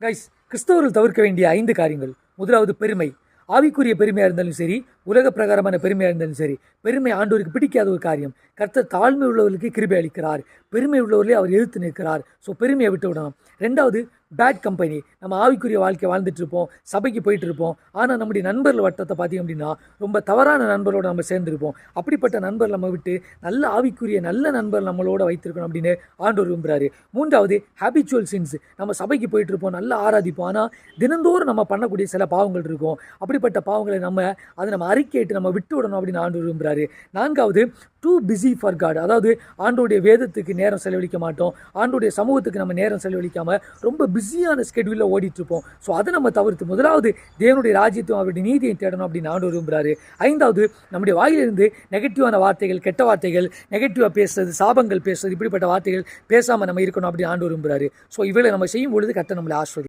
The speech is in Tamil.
கைஸ் கிறிஸ்தவர்கள் தவிர்க்க வேண்டிய ஐந்து காரியங்கள். முதலாவது பெருமை. ஆவிக்குரிய பெருமையாக இருந்தாலும் சரி உலக பிரகாரமான பெருமையாக இருந்தாலும் சரி பெருமை ஆண்டோருக்கு பிடிக்காத ஒரு காரியம். கர்த்தர் தாழ்மை உள்ளவர்களுக்கு கிருபை அளிக்கிறார். பெருமை உள்ளவர்களே அவர் எதிர்த்து நிற்கிறார். ஸோ பெருமையை விட்டு விடணும் ரெண்டாவது பேட் கம்பெனி நம்ம ஆவிக்குரிய வாழ்க்கை வாழ்ந்துட்டு இருப்போம் சபைக்கு போயிட்டு இருப்போம். ஆனால் நம்முடைய நண்பர்கள் வட்டத்தை பார்த்தீங்க அப்படின்னா ரொம்ப தவறான நண்பரோடு நம்ம சேர்ந்துருப்போம். அப்படிப்பட்ட நண்பர் நம்ம விட்டு நல்ல ஆவிக்குரிய நல்ல நண்பர் நம்மளோட வைத்திருக்கணும் அப்படின்னு ஆண்டோர் விரும்புகிறாரு மூன்றாவது ஹேபிச்சுவல் சின்ஸ் நம்ம சபைக்கு போயிட்டு இருப்போம் நல்லா ஆராதிப்போம். ஆனால் தினந்தோறும் நம்ம பண்ணக்கூடிய சில பாவங்கள் இருக்கும். அப்படிப்பட்ட பாவங்களை நம்ம அதை நம்ம அறிக்கையிட்டு நம்ம விட்டு விடணும் அப்படின்னு ஆண்டு விரும்புகிறாரு நான்காவது டூ பிஸி ஃபார் காட் அதாவது ஆண்டோடைய வேதத்துக்கு நேரம் செலவழிக்க மாட்டோம். ஆண்டோடைய சமூகத்துக்கு நம்ம நேரம் செலவழிக்காம ரொம்ப பிஸியான ஸ்கெடியூலில் ஓடிட்டு இருப்போம் ஸோ அதை நம்ம தவிர்த்து முதலாவது தேவனுடைய ராஜ்யத்தையும் அவருடைய நீதியை தேடணும் அப்படின்னு ஆண்டு விரும்புகிறாரு ஐந்தாவது நம்முடைய வாயிலிருந்து நெகட்டிவான வார்த்தைகள் கெட்ட வார்த்தைகள் நெகட்டிவாக பேசுறது சாபங்கள் பேசுறது இப்படிப்பட்ட வார்த்தைகள் பேசாமல் நம்ம இருக்கணும் அப்படின்னு ஆண்டு விரும்புகிறாரு ஸோ இவளை நம்ம செய்யும் பொழுது கத்த நம்மளை ஆஸ்வதி